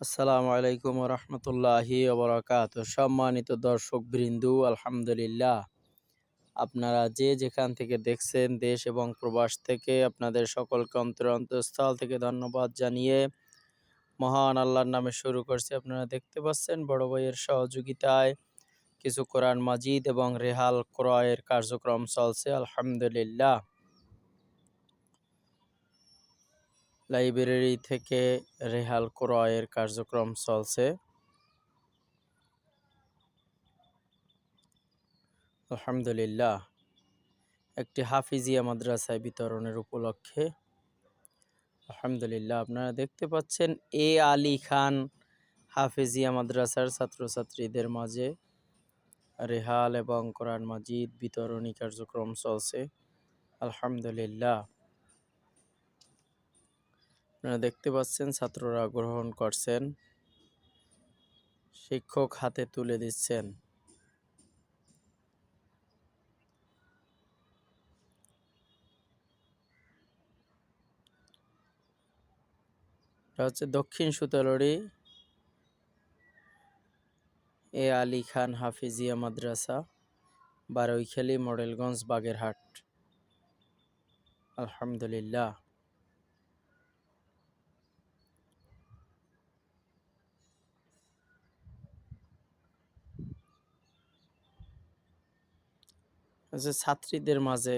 আসসালামু আলাইকুম রহমতুল্লাহি ওবরাকাত। সম্মানিত দর্শক বৃন্দু আলহামদুলিল্লাহ। আপনারা যে যেখান থেকে দেখছেন, দেশ এবং প্রবাস থেকে আপনাদের সকলকে অন্তর অন্তঃস্থল থেকে ধন্যবাদ জানিয়ে মহান আল্লাহর নামে শুরু করছি। আপনারা দেখতে পাচ্ছেন বড় ভাইয়ের সহযোগিতায় কিছু কোরআন মাজিদ এবং রেহাল ক্রয়ের কার্যক্রম চলছে, আলহামদুলিল্লাহ। লাইব্রেরি থেকে রেহাল ক্রয়ের কার্যক্রম চলছে। আলহামদুলিল্লাহ। একটি হাফিজিয়া মাদ্রাসায় বিতরণের উপলক্ষে। আলহামদুলিল্লাহ, আপনারা দেখতে পাচ্ছেন এ আলী খান হাফিজিয়া মাদ্রাসার ছাত্রছাত্রীদের মাঝে রেহাল এবং কোরআন মাজিদ বিতরণী কার্যক্রম চলছে। আলহামদুলিল্লাহ। আপনারা দেখতে পাচ্ছেন, ছাত্ররা গ্রহণ করছেন। শিক্ষক হাতে তুলে দিচ্ছেন। হচ্ছে দক্ষিণ সুতলড়ি। এ আলী খান হাফিজিয়া মাদ্রাসা বারৈখালী মডেলগঞ্জ, বাগেরহাট। আলহামদুলিল্লাহ। যে ছাত্রীদের মাঝে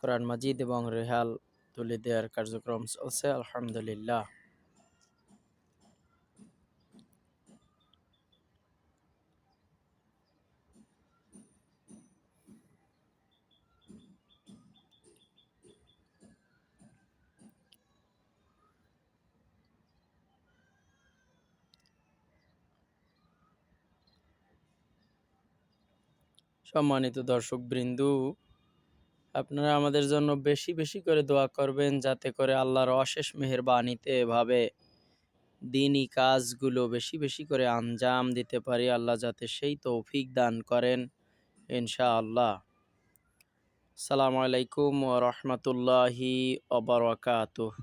কোরআন মাজিদ এবং রেহাল তুলে দেওয়ার কার্যক্রম চলছে আলহামদুলিল্লাহ। সম্মানিত দর্শক বৃন্দু আপনারা আমাদের জন্য বেশি বেশি করে দোয়া করবেন যাতে করে আল্লাহর অশেষ মেহরবানিতে এভাবে দিনই কাজগুলো বেশি বেশি করে আঞ্জাম দিতে পারি। আল্লাহ যাতে সেই তৌফিক দান করেন ইনশা আল্লাহ সালামু আলাইকুম ও রহমতুল্লাহি অবরকাতুহ